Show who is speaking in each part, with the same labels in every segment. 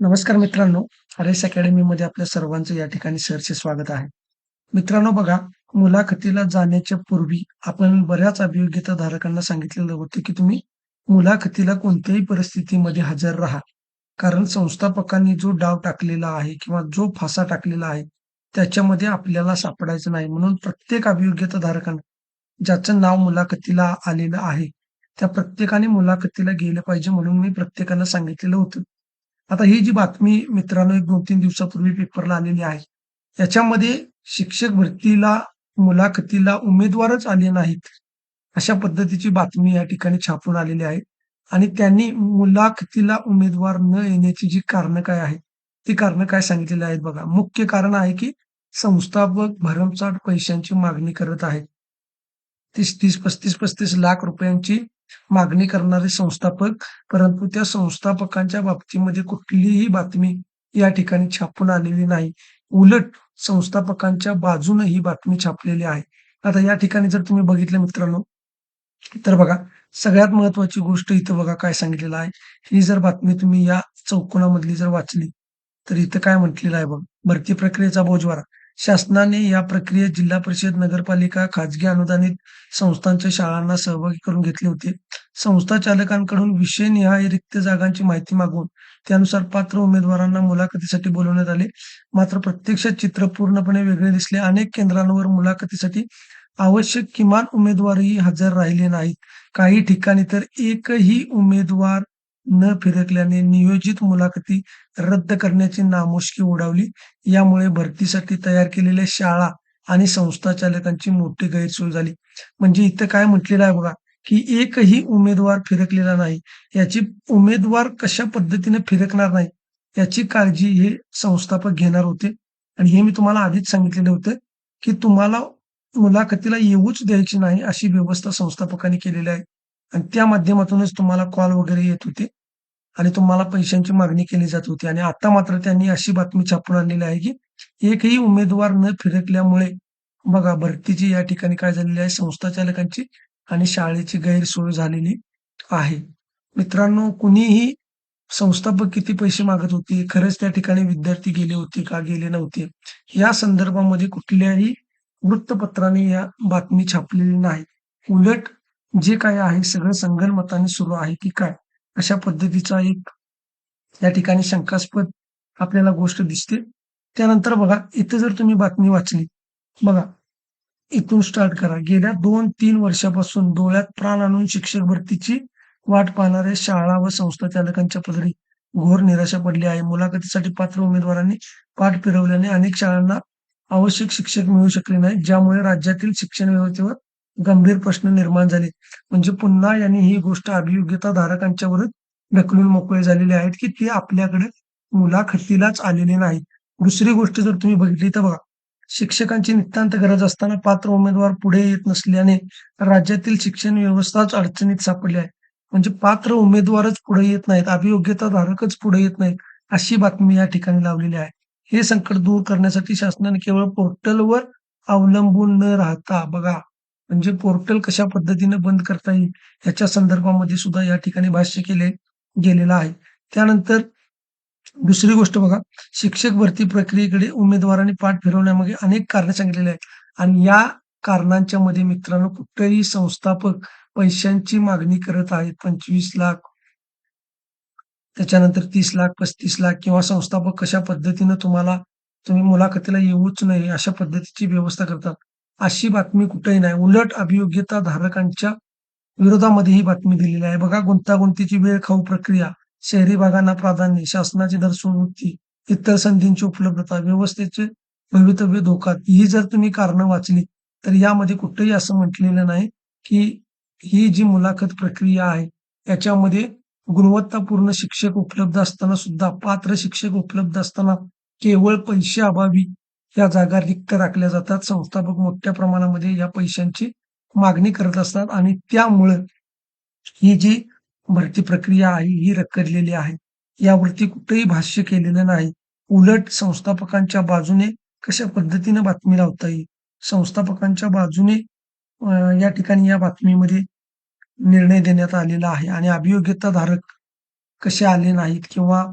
Speaker 1: नमस्कार मित्रांनो, हरेश अकॅडमीमध्ये आपल्या सर्वांचं या ठिकाणी सरचे स्वागत आहे. मित्रांनो बघा, मुलाखतीला जाण्याच्या पूर्वी आपण बऱ्याच अभियोग्यताधारकांना सांगितलेलं होतं, की तुम्ही मुलाखतीला कोणत्याही परिस्थितीमध्ये हजर राहा. कारण संस्थापकांनी जो डाव टाकलेला आहे किंवा जो फासा टाकलेला आहे, त्याच्यामध्ये आपल्याला सापडायचं नाही. म्हणून प्रत्येक अभियोग्यताधारकानं ज्याचं नाव मुलाखतीला आलेलं आहे, त्या प्रत्येकाने मुलाखतीला गेलं पाहिजे म्हणून मी प्रत्येकाला सांगितलेलं होतं. आता ही जी बातमी मित्रांनो एक 2-3 दिवसापूर्वी पेपरला आलेली आहे. याच्यामध्ये शिक्षक भरतीला मुलाखतीला उमेदवारच आले नाहीत. अशा पद्धतीची बातमी या ठिकाणी छापून आलेली आहे आणि त्यांनी मुलाखतीला उमेदवार न येण्याची जी कारणं काय आहेत, ती कारणं काय सांगितलेली आहेत बघा. मुख्य कारण आहे की संस्थापक भरमसाठ पैशांची मागणी करत आहेत. 30-30, 35-35 लाख रुपयांची मागणी करणारे संस्थापक, परंतु त्या संस्थापकांच्या बाबतीमध्ये कुठलीही बातमी या ठिकाणी छापून आलेली नाही. उलट संस्थापकांच्या बाजूने ही बातमी छापलेली आहे. आता या ठिकाणी जर तुम्ही बघितलं मित्रांनो, तर बघा सगळ्यात महत्वाची गोष्ट इथं बघा काय सांगितलेलं आहे. ही जर बातमी तुम्ही या चौकोनामधली जर वाचली, तर इथं काय म्हटलेलं आहे बघ भरती प्रक्रियेचा बोजवारा. शासनाने या प्रक्रियेत जिल्हा परिषद, नगरपालिका, खाजगी अनुदानित संस्थांच्या शाळांना सहभागी करून घेतले होते. संस्था चालकांकडून विषयनिहाय रिक्त जागांची माहिती मागून त्यानुसार पात्र उमेदवारांना मुलाखतीसाठी बोलवण्यात आले. मात्र प्रत्यक्षात चित्र पूर्णपणे वेगळे दिसले. अनेक केंद्रांवर मुलाखतीसाठी आवश्यक किमान उमेदवारही हजर राहिले नाहीत. काही ठिकाणी तर एकही उमेदवार न फिरकल्याने नियोजित मुलाखती रद्द करण्याची नामुष्की उडावली. यामुळे भरतीसाठी तयार केलेल्या शाळा आणि संस्था चालकांची मोठी गैरसोय झाली. म्हणजे इथं काय म्हटलेलं आहे बघा, की एकही उमेदवार फिरकलेला नाही. याची उमेदवार कशा पद्धतीने फिरकणार नाही, याची काळजी हे संस्थापक घेणार होते आणि हे मी तुम्हाला आधीच सांगितलेलं होतं, की तुम्हाला मुलाखतीला येऊच द्यायची नाही, अशी व्यवस्था संस्थापकांनी केलेली आहे आणि त्या माध्यमातूनच तुम्हाला कॉल वगैरे येत होते आणि तुम्हाला पैशांची मागणी केली जात होती आणि आता मात्र त्यांनी अशी बातमी छापून आणलेली आहे, की एकही उमेदवार न फिरकल्यामुळे बघा भरतीची या ठिकाणी काय झालेली आहे, संस्था चालकांची आणि शाळेची गैरसोय झालेली आहे. मित्रांनो, कुणीही संस्थापक किती पैसे मागत होते, खरंच त्या ठिकाणी विद्यार्थी गेले होते का गेले नव्हते, या संदर्भामध्ये कुठल्याही वृत्तपत्राने या बातमी छापलेली नाही. उलट जे काय आहे सगळं संगणमताने सुरू आहे की काय, अशा पद्धतीचा एक या ठिकाणी शंकास्पद आपल्याला गोष्ट दिसते. त्यानंतर बघा इथं जर तुम्ही बातमी वाचली, बघा इथून स्टार्ट करा. गेल्या 2-3 वर्षापासून डोळ्यात प्राण आणून शिक्षक भरतीची वाट पाहणाऱ्या शाळा व संस्था चालकांच्या पदरी घोर निराशा पडली आहे. मुलाखतीसाठी पात्र उमेदवारांनी पाठ फिरवल्याने अनेक शाळांना आवश्यक शिक्षक मिळू शकले नाहीत, ज्यामुळे राज्यातील शिक्षण व्यवस्थेवर गंभीर प्रश्न निर्माण झाले. म्हणजे पुन्हा यांनी ही गोष्ट अभियोग्यता अभियोग्यताधारकांच्यावरच ढकलून मोकळे झालेले आहेत, की ते आपल्याकडे मुलाखतीलाच आलेले नाहीत. दुसरी गोष्ट जर तुम्ही बघितली तर बघा, शिक्षकांची नितांत गरज असताना पात्र उमेदवार पुढे येत नसल्याने राज्यातील शिक्षण व्यवस्थाच अडचणीत सापडली आहे. म्हणजे पात्र उमेदवारच पुढे येत नाहीत, अभियोग्यताधारकच पुढे येत नाहीत, अशी बातमी या ठिकाणी लावलेली आहे. हे संकट दूर करण्यासाठी शासनाने केवळ पोर्टलवर अवलंबून न राहता बघा, म्हणजे पोर्टल कशा पद्धतीने बंद करता येईल, याच्या संदर्भामध्ये सुद्धा या ठिकाणी भाष्य केले गेलेलं आहे. त्यानंतर दुसरी गोष्ट बघा, शिक्षक भरती प्रक्रियेकडे उमेदवारांनी पाठ फिरवण्यामागे अनेक कारणं सांगितलेली आहेत आणि या कारणांच्या मध्ये मित्रांनो कुठेही संस्थापक पैशांची मागणी करत आहेत. 25 लाख त्याच्यानंतर तीस लाख, 35 लाख किंवा संस्थापक कशा पद्धतीनं तुम्हाला तुम्ही मुलाखतीला येऊच नये अशा पद्धतीची व्यवस्था करतात. अशी बातमी कुठेही नाही. उलट अभियोग्यता धारकांच्या विरोधामध्ये ही बातमी दिलेली आहे. बघा गुंतागुंतीची वेळ खाऊ प्रक्रिया, शहरी भागांना प्राधान्य, शासनाची दर्शवृत्ती, इतर संधींची उपलब्धता, व्यवस्थेचे भवितव्य धोका ही जर तुम्ही कारणं वाचली, तर यामध्ये कुठेही असं म्हटलेलं नाही, की ही जी मुलाखत प्रक्रिया आहे, याच्यामध्ये गुणवत्तापूर्ण शिक्षक उपलब्ध असताना सुद्धा, पात्र शिक्षक उपलब्ध असताना केवळ पैशाअभावी या जागा रिक्त राखल्या जातात. संस्थापक मोठ्या प्रमाणामध्ये या पैशांची मागणी करत असतात आणि त्यामुळं ही जी भरती प्रक्रिया आहे, ही रखडलेली आहे. यावरती कुठेही भाष्य केलेलं नाही. उलट संस्थापकांच्या बाजूने कशा पद्धतीने बातमी लावता येईल, संस्थापकांच्या बाजूने या ठिकाणी या बातमीमध्ये निर्णय देण्यात आलेला आहे आणि अभियोग्यताधारक कसे आले नाहीत किंवा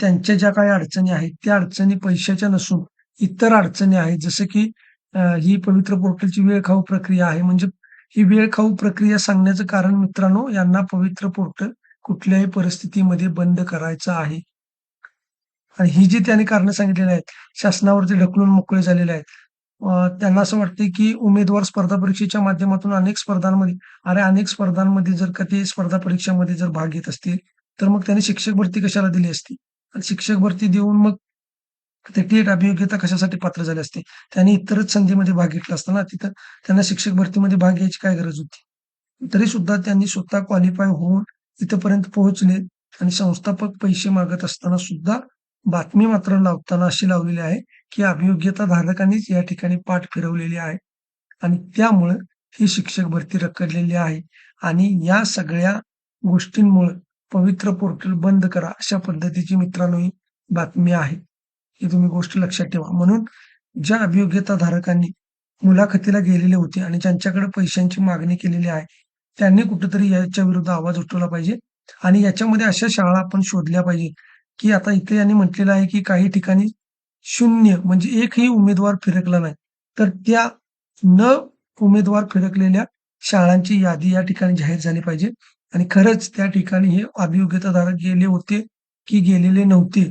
Speaker 1: त्यांच्या ज्या काही अडचणी आहेत, त्या अडचणी पैशाच्या नसून इतर अडचणी आहेत. जसं की अ, ही पवित्र पोर्टलची वेळखाऊ प्रक्रिया आहे. म्हणजे ही वेळखाऊ प्रक्रिया सांगण्याचं कारण मित्रांनो, यांना पवित्र पोर्टल कुठल्याही परिस्थितीमध्ये बंद करायचं आहे. आणि ही जी त्यांनी कारणं सांगितलेली आहेत, शासनावरती ढकलून मोकळे झालेले आहेत. अ, त्यांना असं वाटतंय की उमेदवार स्पर्धा परीक्षेच्या माध्यमातून अनेक स्पर्धांमध्ये अरे, अनेक स्पर्धांमध्ये जर का ते स्पर्धा परीक्षामध्ये जर भाग घेत असतील, तर मग त्यांनी शिक्षक भरती कशाला दिली असती? आणि शिक्षक भरती देऊन मग ते टेट अभियोग्यता कशासाठी पात्र झाले असते? त्यांनी इतरच संधीमध्ये भाग घेतला असता ना, तिथं त्यांना शिक्षक भरतीमध्ये भाग घ्यायची काय गरज होती? तरी सुद्धा त्यांनी स्वतः क्वालिफाय होऊन इथपर्यंत पोहोचले आणि संस्थापक पैसे मागत असताना सुद्धा बातमी मात्र लावताना अशी लावलेली आहे, की अभियोग्यता धारकांनीच या ठिकाणी पाठ फिरवलेली आहे आणि त्यामुळं ही शिक्षक भरती रखडलेली आहे आणि या सगळ्या गोष्टींमुळं पवित्र पोर्टल बंद करा, अशा पद्धतीची मित्रांनो ही बातमी आहे. ही तुम्ही गोष्ट लक्षात ठेवा. म्हणून ज्या अभियोग्यता धारकांनी मुलाखतीला गेलेले होते आणि ज्यांच्याकडे पैशांची मागणी केलेली आहे, त्यांनी कुठेतरी याच्या विरुद्ध आवाज उठवला पाहिजे आणि याच्यामध्ये अशा शाळा आपण शोधल्या पाहिजे, की आता इथे यांनी म्हटलेलं आहे, की काही ठिकाणी शून्य म्हणजे एकही उमेदवार फिरकला नाही. तर त्या न उमेदवार फिरकलेल्या शाळांची यादी या ठिकाणी जाहीर झाली पाहिजे आणि खरंच त्या ठिकाणी हे अभियोग्यताधारक गेले होते, की गेलेले नव्हते,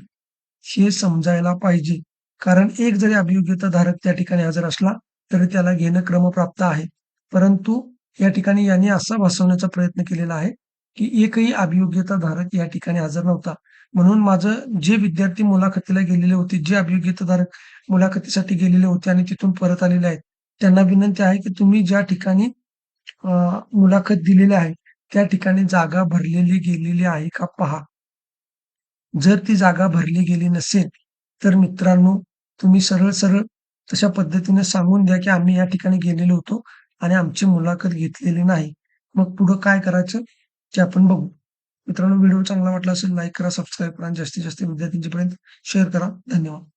Speaker 1: हे समजायला पाहिजे. कारण एक जरी अभियोग्यता धारक त्या ठिकाणी हजर असला, तरी त्याला घेणं क्रमप्राप्त आहे. परंतु या ठिकाणी यांनी असा भासवण्याचा प्रयत्न केलेला आहे, की एकही अभियोग्यता धारक या ठिकाणी हजर नव्हता. म्हणून माझं जे विद्यार्थी मुलाखतीला गेलेले होते, जे अभियोग्यताधारक मुलाखतीसाठी गेलेले होते आणि तिथून परत आलेले आहेत, त्यांना विनंती आहे, की तुम्ही ज्या ठिकाणी मुलाखत दिलेली आहे, त्या ठिकाणी जागा भरलेली गेलेली आहे का पहा. जर ती जागा भरली गेली नसेल, तर मित्रांनो तुम्ही सरळ-सरळ तशा पद्धतीने सांगून द्या, की आम्ही या ठिकाणी गेलेलो होतो आणि आमची मुलाखत घेतलेली नाही. मग पुढं काय करायचं ते आपण बघू. मित्रांनो व्हिडिओ चांगला वाटला असेल लाईक करा, सबस्क्राईब करा जास्तीत जास्त विद्यार्थ्यांच्यापर्यंत शेअर करा. धन्यवाद.